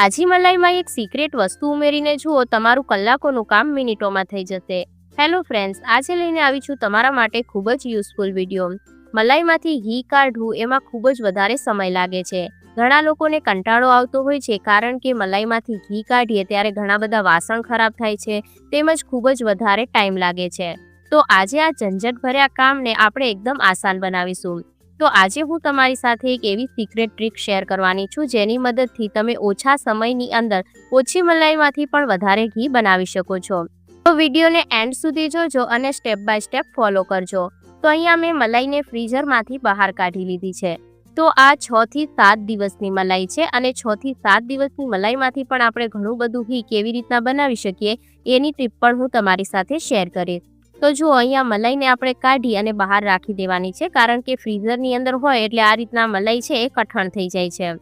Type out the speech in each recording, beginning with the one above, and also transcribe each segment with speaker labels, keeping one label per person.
Speaker 1: તાજી મલાઈમાં એક સિક્રેટ વસ્તુ ઉમેરીને જુઓ, તમારું કલાકોનું કામ મિનિટોમાં થઈ જશે. હેલો ફ્રેન્ડ્સ આજે લઈને આવી છું તમારા માટે ખૂબ જ યુઝફુલ વીડિયો મલાઈમાંથી ઘી કાઢવું એમાં ખૂબ જ વધારે સમય લાગે છે. ઘણા લોકોને કંટાળો આવતો હોય છે કારણ કે મલાઈમાંથી ઘી કાઢીએ ત્યારે ઘણા બધા વાસણ ખરાબ થાય છે, તેમજ ખૂબ જ વધારે ટાઈમ લાગે છે. તો આજે આ ઝંઝટભર્યા કામને આપણે એકદમ આસાન બનાવીશું. તો આજે હું તમારી સાથે એક એવી સિક્રેટ ટ્રીક શેર કરવાની છું, જેની મદદથી તમે ઓછા સમયની અંદર ઓછી મલાઈમાંથી પણ વધારે ઘી બનાવી શકો છો. તો વિડીયોને એન્ડ સુધી જોજો અને સ્ટેપ બાય સ્ટેપ ફોલો કરજો. તો અહીંયા મેં મલાઈને ફ્રીઝરમાંથી બહાર કાઢી લીધી છે. તો આ છ થી સાત દિવસની મલાઈ છે અને છ થી સાત દિવસની મલાઈમાંથી પણ આપણે ઘણું બધું ઘી કેવી રીતના બનાવી શકીએ, એની ટીપ પણ હું તમારી સાથે શેર કરીશ. તો જુઓ અહીંયા મલાઈને આપણે કાઢી અને બહાર રાખી દેવાની છે, કારણ કે ફ્રીઝરની અંદર હોય એટલે આ રીતના મલાઈ છે એ કઠણ થઈ જાય છે.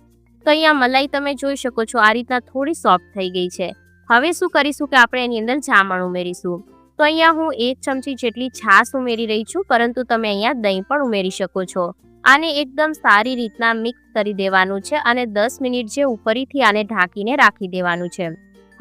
Speaker 1: તો અહીંયા મલાઈ તમે જોઈ શકો છો, આ રીતના થોડી સોફ્ટ થઈ ગઈ છે. હવે શું કરીશું કે આપણે એની અંદર જામણ ઉમેરીશું. તો અહીંયા હું એક ચમચી જેટલી છાશ ઉમેરી રહી છું, પરંતુ તમે અહીંયા દહીં પણ ઉમેરી શકો છો. આને એકદમ સારી રીતના મિક્સ કરી દેવાનું છે અને દસ મિનિટ જે ઉપરીથી આને ઢાંકીને રાખી દેવાનું છે.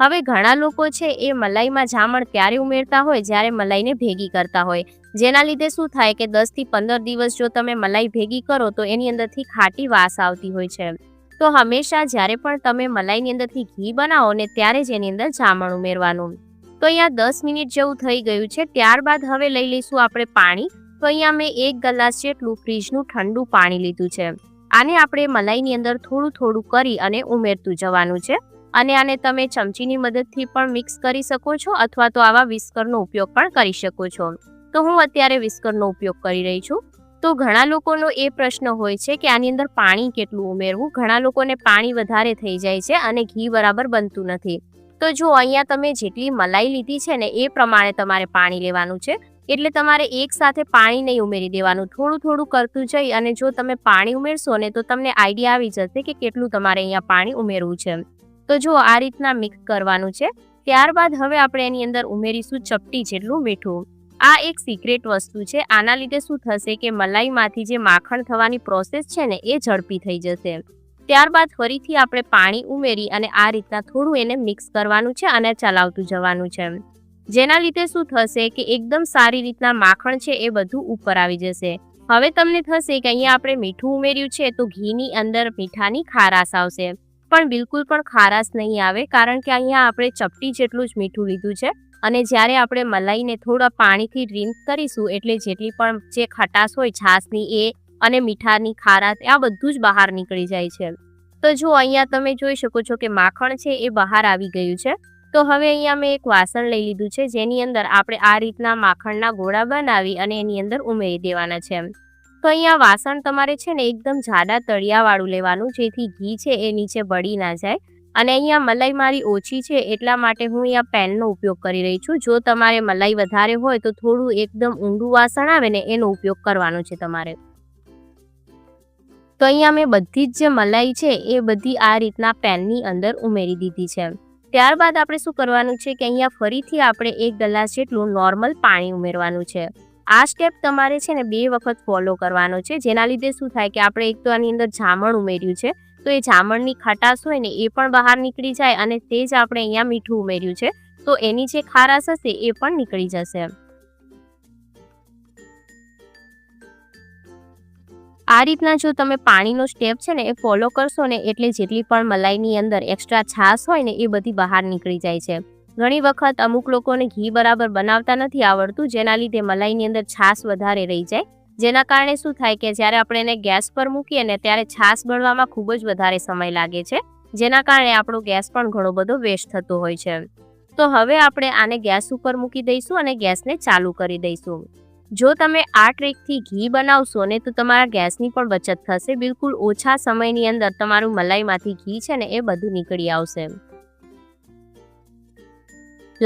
Speaker 1: હવે ઘણા લોકો છે એ મલાઈમાં જામણ ત્યારે ઉમેરતા હોય? જ્યારે મલાઈને ભેગી કરતા હોય. જેના લીધે શું થાય કે દસથી પંદર દિવસ જો તમે મલાઈ ભેગી કરો તો એની અંદરથી ખાટી વાસ આવતી હોય છે. તો હંમેશા જ્યારે પણ તમે મલાઈની અંદરથી ઘી બનાવો ને ત્યારે જ એની અંદર જામણ ઉમેરવાનું. તો અહીંયા દસ મિનિટ જેવું થઈ ગયું છે. ત્યારબાદ હવે લઈ લઈશું આપણે પાણી. તો અહીંયા મેં એક ગ્લાસ જેટલું ફ્રીજનું ઠંડુ પાણી લીધું છે. આને આપણે મલાઈની અંદર થોડું થોડું કરી અને ઉમેરતું જવાનું છે. અને આને તમે ચમચીની મદદથી પણ મિક્સ કરી શકો છો અથવા તો આવા વિસ્કરનો ઉપયોગ પણ કરી શકો છો. તો હું અત્યારે વિસ્કરનો ઉપયોગ કરી રહી છું. તો ઘણા લોકોનો એ પ્રશ્ન હોય છે કે આની અંદર પાણી કેટલું ઉમેરવું? ઘણા લોકોને પાણી વધારે થઈ જાય છે અને ઘી બરાબર બનતું નથી. તો જો અહીંયા તમે જેટલી મલાઈ લીધી છે ને એ પ્રમાણે તમારે પાણી લેવાનું છે. એટલે તમારે એક સાથે પાણી નહીં ઉમેરી દેવાનું. થોડું થોડું કરતું જઈ અને જો તમે પાણી ઉમેરશો ને તો તમને આઈડિયા આવી જશે કે કેટલું તમારે અહીંયા પાણી ઉમેરવું છે. તો જો આ રીતના મિક્સ કરવાનું છે, ત્યારબાદ હવે આપણે એની અંદર ઉમેરીશું ચપટી જેટલું મીઠું. આ એક સિક્રેટ વસ્તુ છે, આના લીધે શું થશે કે મલાઈમાંથી જે માખણ થવાની પ્રોસેસ છે ને, એ ઝડપી થઈ જશે. ત્યારબાદ ફરીથી આપણે પાણી ઉમેરી અને આ રીતના થોડું એને મિક્સ કરવાનું છે અને ચલાવતું જવાનું છે. જેના લીધે શું થશે કે એકદમ સારી રીતના માખણ છે એ બધું ઉપર આવી જશે. હવે તમને થશે કે અહીંયા આપણે મીઠું ઉમેર્યું છે, તો ઘીની અંદર મીઠાની ખારાશ આવશે. પણ બિલકુલ પણ ખારાશ નહીં આવે, કારણ કે અહીંયા આપણે ચપટી જેટલું જ મીઠું લીધું છે. અને જ્યારે આપણે મલાઈને થોડા પાણીથી ડ્રિંક કરીશું, એટલે જેટલી પણ જે ખટાશ હોય, છાશની, એ અને મીઠાની, ખારાશ, આ બધું જ બહાર નીકળી જાય છે. તો જો અહીંયા તમે જોઈ શકો છો કે માખણ છે એ બહાર આવી ગયું છે. તો હવે અહીંયા મેં એક વાસણ લઈ લીધું છે, જેની અંદર આપણે આ રીતના માખણના ગોળા બનાવી અને એની અંદર ઉમેરી દેવાના છે. તો અહીંયા વાસણ તમારે છે ને એકદમ જાડા તળિયાવાળું લેવાનું, જેથી ઘી છે એ નીચે બળી ના જાય. અને અહીંયા મલાઈ મારી ઓછી છે, એટલા માટે હું અહીંયા પેનનો ઉપયોગ કરી રહી છું. જો તમારે મલાઈ વધારે હોય તો થોડું એકદમ ઊંડું વાસણ આવે ને એનો ઉપયોગ કરવાનો છે તમારે. તો અહીંયા મેં બધી જ જે મલાઈ છે એ બધી આ રીતના પેનની અંદર ઉમેરી દીધી છે. ત્યારબાદ આપણે શું કરવાનું છે કે અહીંયા ફરીથી આપણે એક ગ્લાસ જેટલું નોર્મલ પાણી ઉમેરવાનું છે. આ સ્ટેપ તમારે છે ને બે વખત ફોલો કરવાનો છે. જેના લીધે શું થાય કે આપણે એક તો આની અંદર જામણ ઉમેર્યું છે. તો એ જામણની ખટાશ હોય ને એ પણ બહાર નીકળી જાય અને તે જ આપણે અહીંયા મીઠું ઉમેર્યું છે. તો એની જે ખારાશ હશે એ પણ નીકળી જશે. આ રીતના જો તમે પાણીનો સ્ટેપ છે ને એ ફોલો કરશો ને એટલે જેટલી પણ મલાઈની અંદર એક્સ્ટ્રા છાશ હોય ને એ બધી બહાર નીકળી જાય છે. ઘણી વખત અમુક લોકોને ઘી બરાબર બનાવતા નથી આવડતું, જેના લીધે મલાઈની અંદર છાશ વધારે રહી જાય. જેના કારણે શું થાય કે જ્યારે આપણે એને ગેસ પર મૂકીએ ને ત્યારે છાશ બળવામાં ખૂબ જ વધારે સમય લાગે છે, જેના કારણે આપણો ગેસ પણ ઘણો બધો વેસ્ટ થતો હોય છે. તો હવે આપણે આને ગેસ ઉપર મૂકી દઈશું અને ગેસને ચાલુ કરી દઈશું. જો તમે આ ટ્રીકથી ઘી બનાવશો ને તો તમારા ગેસની પણ બચત થશે, બિલકુલ ઓછા સમયની અંદર તમારું મલાઈમાંથી ઘી છે ને એ બધું નીકળી આવશે.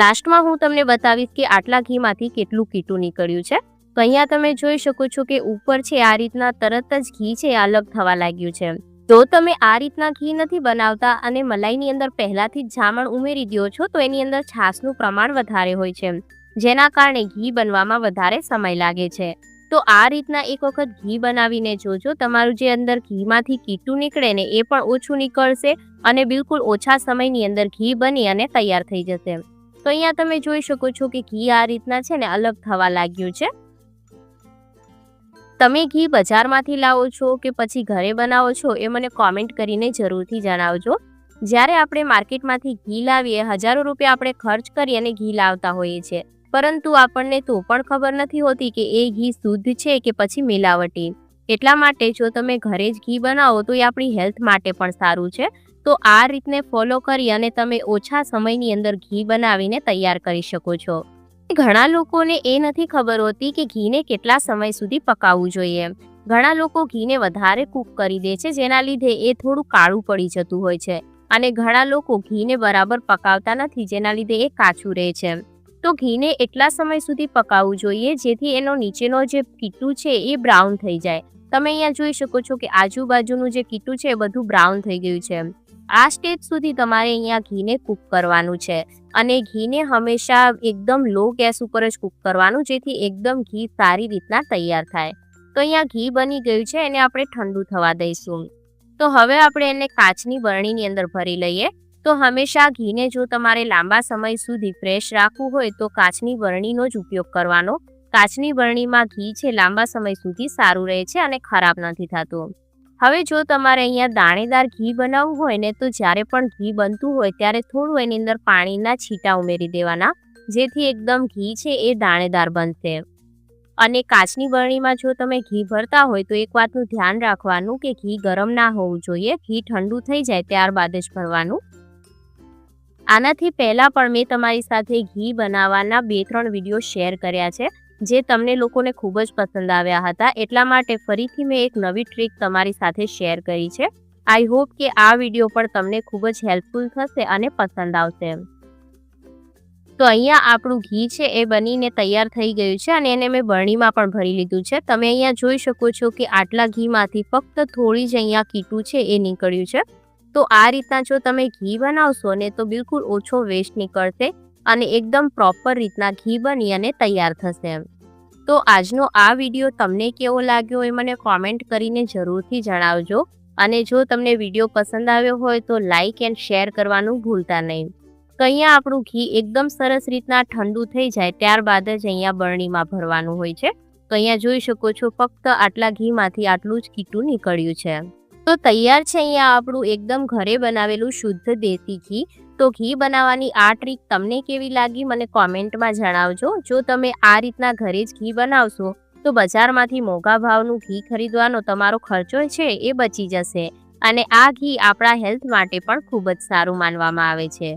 Speaker 1: લાસ્ટમાં હું તમને બતાવીશ કે આટલા ઘીમાંથી કેટલું કીટું નીકળ્યું છે. તો અહીંયા તમે જોઈ શકો છો કે ઉપર છે આ રીતના તરત જ ઘી છે અલગ થવા લાગ્યું છે. જો તમે આ રીતના ઘી નથી બનાવતા અને મલાઈની અંદર પહેલાથી જ જામણ ઉમેરી દો છો, તો એની અંદર છાશનું પ્રમાણ વધારે હોય છે. જેના કારણે ઘી બનવામાં વધારે સમય લાગે છે. તો આ રીતના એક વખત ઘી બનાવીને જોજો, તમારું જે અંદર ઘીમાંથી કીટું નીકળે ને એ પણ ઓછું નીકળશે અને બિલકુલ ઓછા સમયની અંદર ઘી બની અને તૈયાર થઈ જશે. તો અહીંયા તમે જોઈ શકો છો કે ઘી આ રીતના છે ને અલગ થવા લાગ્યું છે. તમે ઘી બજારમાંથી લાવો છો કે પછી ઘરે બનાવો છો એ મને કોમેન્ટ કરીને જરૂરથી જણાવજો. જ્યારે આપણે માર્કેટમાંથી ઘી લાવીએ, હજારો રૂપિયા આપણે ખર્ચ કરી અને ઘી લાવતા હોઈએ છીએ. પરંતુ આપણને તો પણ ખબર નથી હોતી કે એ ઘી શુદ્ધ છે કે પછી મિલાવટી. એટલા માટે જો તમે ઘરે જ ઘી બનાવો તો એ આપણી હેલ્થ માટે પણ સારું છે. તો આ રીતને ફોલો કરી અને તમે ઓછા સમયની અંદર ઘી બનાવીને તૈયાર કરી શકો છો. ઘણા લોકોને એ નથી ખબર હોતી કે ઘીને કેટલા સમય સુધી પકાવવું જોઈએ. ઘણા લોકો ઘીને વધારે કૂક કરી દે છે, જેના લીધે એ થોડું કાળું પડી જતું હોય છે. અને ઘણા લોકો ઘીને બરાબર પકાવતા નથી, જેના લીધે એ કાચું રહે છે. તો ઘીને એટલા સમય સુધી પકાવવું જોઈએ, જેથી એનો નીચેનો જે કીટું છે એ બ્રાઉન થઈ જાય. તમે અહીંયા જોઈ શકો છો કે આજુબાજુનું જે કીટું છે એ બધું બ્રાઉન થઈ ગયું છે. આ સ્ટેજ સુધી તમારે અહીંયા ઘીને કૂક કરવાનું છે. અને ઘીને હંમેશા એકદમ લો ગેસ ઉપર જ કૂક કરવાનું, જેથી એકદમ ઘી સારી રીતના તૈયાર થાય. તો અહીંયા ઘી બની ગયું છે, એને આપણે ઠંડુ થવા દઈશું. તો હવે આપણે એને કાચની બરણીની અંદર ભરી લઈએ. તો હંમેશા ઘીને જો તમારે લાંબા સમય સુધી ફ્રેશ રાખવું હોય, તો કાચની બરણીનો જ ઉપયોગ કરવાનો. કાચની બરણીમાં ઘી છે, લાંબા સમય સુધી સારું રહે છે અને ખરાબ નથી થતું. હવે જો તમારે અહીંયા દાણેદાર ઘી બનાવવું હોય ને, તો જ્યારે પણ ઘી બનતું હોય ત્યારે થોડું એની અંદર પાણીના છીટા ઉમેરી દેવાના, જેથી એકદમ ઘી છે એ દાણેદાર બનશે. અને કાચની બરણીમાં જો તમે ઘી ભરતા હોય, તો એક વાતનું ધ્યાન રાખવાનું કે ઘી ગરમ ના હોવું જોઈએ, ઘી ઠંડુ થઈ જાય ત્યારબાદ જ ભરવાનું. આનાથી પહેલાં પણ મેં તમારી સાથે ઘી બનાવવાના બે ત્રણ વીડિયો શેર કર્યા છે. જે તમને લોકોને ખૂબ જ પસંદ આવ્યા હતા. એટલા માટે ફરીથી મેં એક નવી ટ્રીક તમારી સાથે શેર કરી છે. આઈ હોપ કે આ વીડિયો પણ તમને ખૂબ જ હેલ્પફુલ થશે અને પસંદ આવશે. તો અહીંયા આપણું ઘી છે એ બનીને તૈયાર થઈ ગયું છે અને એને મેં બરણીમાં પણ ભરી લીધું છે. તમે અહીંયા જોઈ શકો છો કે આટલા ઘીમાંથી ફક્ત થોડી જ અહીંયા કીટું છે એ નીકળ્યું છે. તો આ રીતના જો તમે ઘી બનાવશો ને તો બિલકુલ ઓછો વેસ્ટ નીકળશે. અને એકદમ પ્રોપર રીતના ઘી બની અને તૈયાર થશે તો આજનો આ વીડિયો તમને કેવો લાગ્યો એ મને કોમેન્ટ કરીને જરૂરથી જણાવજો. અને જો તમને વીડિયો પસંદ આવ્યો હોય તો લાઇક એન્ડ શેર કરવાનું ભૂલતા નહીં. તો અહીંયા આપણું ઘી એકદમ સરસ રીતના ઠંડુ થઈ જાય ત્યારબાદ જ અહીંયા બરણીમાં ભરવાનું હોય છે. તો અહીંયા જોઈ શકો છો ફક્ત આટલા ઘીમાંથી આટલું જ કીટું નીકળ્યું છે. તો તૈયાર છે અહીંયા આપણું એકદમ ઘરે બનાવેલું શુદ્ધ દેશી ઘી. તો ઘી બનાવવાની આ ટ્રીક તમને કેવી લાગી મને કોમેન્ટમાં જણાવજો. જો તમે આ રીતના ઘરે જ ઘી બનાવશો, તો બજારમાંથી મોંઘા ભાવનું ઘી ખરીદવાનો તમારો ખર્ચો છે એ બચી જશે. અને આ ઘી આપણા હેલ્થ માટે પણ ખૂબ જ સારું માનવામાં આવે છે.